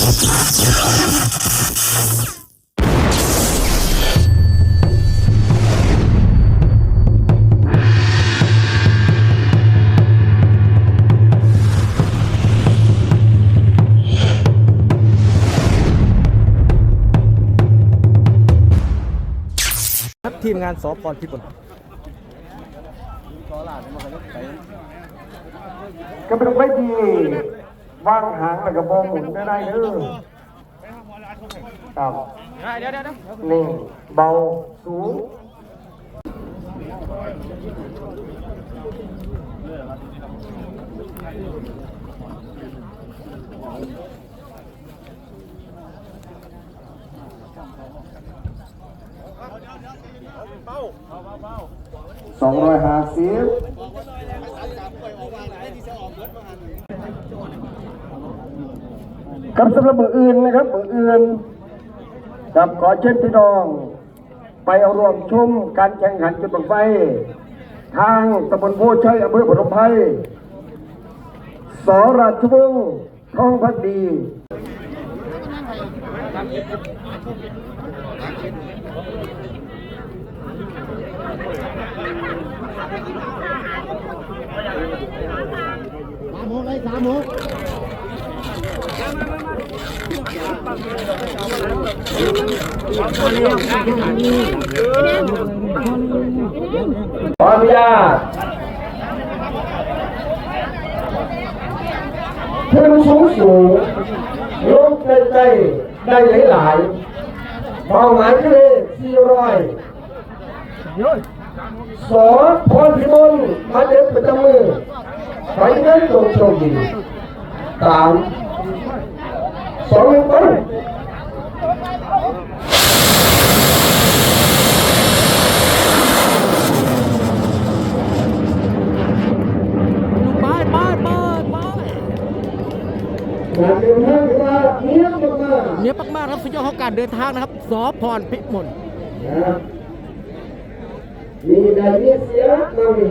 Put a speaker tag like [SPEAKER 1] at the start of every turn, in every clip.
[SPEAKER 1] ครับทีมงานสพรพิบูล
[SPEAKER 2] ก็เป็นไม่ดี วางหางแล้วก็มองหมุนได้ได้เด้อครับนี่เบาสูงสองร้อยห้าสิบ ครับสำหรับมืออื่นนะครับมืออื่นกับขอเชิญพี่น้อง ไปเอาร่วมชมการแข่งขันจุดบังไฟ ทางตำบลโพชัยอำเภอพนมไพรสราชวงศ์ท้องพักดีสามหกเลยสามหก ขออนุญาตขึ้นสูงสูงลงใจใจได้หลายๆเป้าหมายคือสี่ร้อยสอพรพิมลมาเด็ดประจำมือไปเงินตรงโชคดีสาม สองไปการเดินทางมาเนียบมาก
[SPEAKER 1] เนี้ยมากๆครับสุดยอดของการเดินทางนะครับสอพรพิมล
[SPEAKER 2] นะมีได้เสียมามี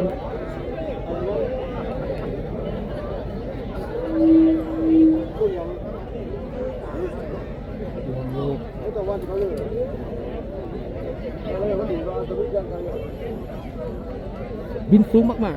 [SPEAKER 1] บินสูงมา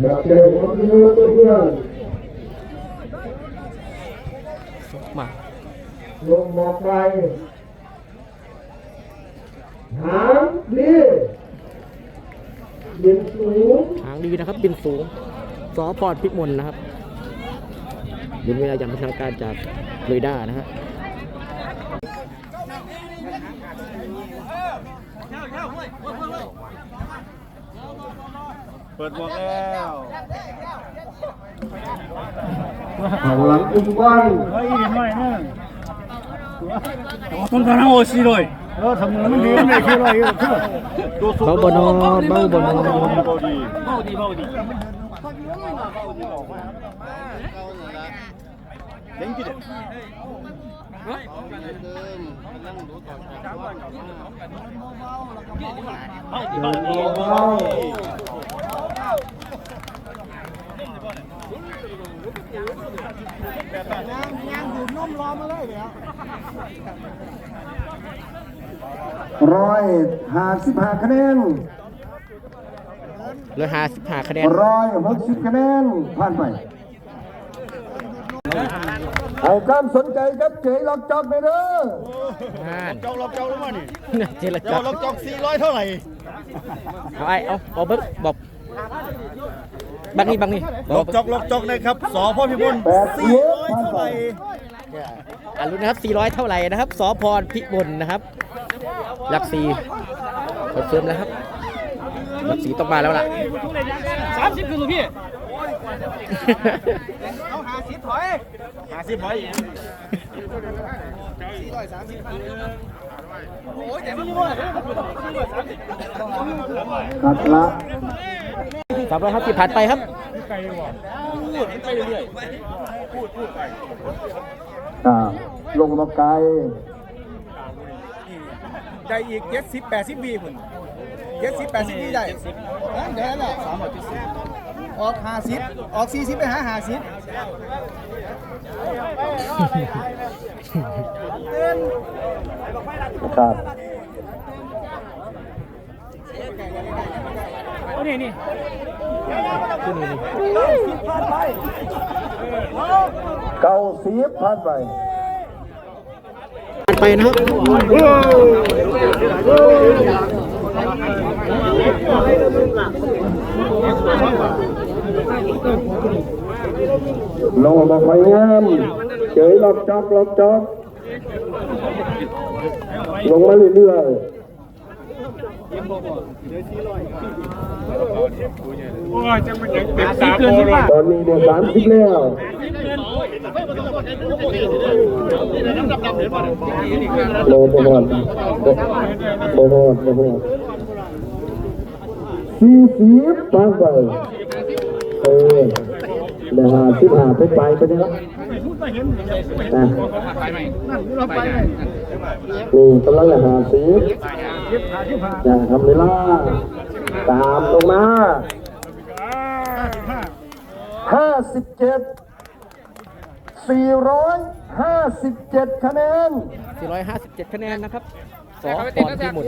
[SPEAKER 2] แบบเจอคนที่รู้ตัวเพื่อน
[SPEAKER 1] ๆมาก
[SPEAKER 2] ลงหมอกไปหางดียินสูง
[SPEAKER 1] ทางดีนะครับบินสูงสพรพิมลนะครับบินเวลาอย่างเป็นทางการจากเรดาร์นะฮะ
[SPEAKER 3] เปิดหมวกแล้ว
[SPEAKER 2] ข้าหลังอุ้มบ้าน
[SPEAKER 3] เฮ้ยไม่เนี่ยต้องการเอาสีเลยเออทำเงินมันดีไม่คิดอะไรคือ
[SPEAKER 1] เขาบนอนเบ้าบนอน
[SPEAKER 3] เบาดีเบาดีเบาดีเล่นกี่เด็ด
[SPEAKER 2] เดิ นเบาร้อยห้าสิบห้าคะแนน
[SPEAKER 1] เหลือห้าสิบห้าคะแนน
[SPEAKER 2] ร้อยหกสิบคะแนนผ่านไปให้ความสนใจครับเจล็อกจอกไปเด้อ
[SPEAKER 1] นั่น
[SPEAKER 3] จอกล็อกจอกรู้มั้ยนี่
[SPEAKER 1] เนี่ยเจร
[SPEAKER 3] เดี๋ย
[SPEAKER 1] จาว
[SPEAKER 3] ล็อกจอกสี่ร้อยเท่าไหร่
[SPEAKER 1] เอาไอ้เอาเอาเบิ้งบอก บังนี่บังนี่บ
[SPEAKER 3] ล็
[SPEAKER 1] อ
[SPEAKER 3] อกกจอกล็อกจอกนะครับสอพ่อพิบูลสี่ร้อยเท่าไหร่
[SPEAKER 1] อ่ารู้นะครับ 400 เท่าไหร่นะครับสพรพิบูลนะครับ หลักสี่คอนเฟิร์มแล้วครับ หลักสี่ต้องมาแล้วล่ะ
[SPEAKER 3] สามสิบคือพี่
[SPEAKER 1] เอาหาสิ
[SPEAKER 2] ขัดละ
[SPEAKER 1] สามร้อยห้าสิบผ่านไปครับ
[SPEAKER 2] อ่าลงมาไกล
[SPEAKER 3] ได้อีกเจ็ดสิบแปดสิบวีพุ่นเจ็ดสิบแปดสิบวีได้ฮะเดี๋ยวนั่นแหละสามร้อยเจ็ดสิบออกห้าสิบออกสี่สิบไปหาห้าสิบ
[SPEAKER 2] ครับ
[SPEAKER 3] นี่นี่ขึ้นนี่
[SPEAKER 2] เก้าสิบพันไป
[SPEAKER 1] ไปนะครับ
[SPEAKER 2] ลงมาไฟงามเฉยลอกจอกลอกจอกลงมาเรื่อย
[SPEAKER 3] โอ้ยจังมันยังเป็นสามโมเลย
[SPEAKER 2] ๆตอนนี้เดือนสามสิบแล้วโลโบหอดโบหอดโบหอดสี่สิบพันไปเออเดี๋ยวหาสิบหาไปไปไปเนี่ยละนะนี่กำลังจะหาสิบ จะทำเวลาตามลงมาห้าสิบเจ็ดสี่ร้อยห้าสิบเจ็ดคะแนน
[SPEAKER 1] 457 คะแนนนะครับสอพรพิมล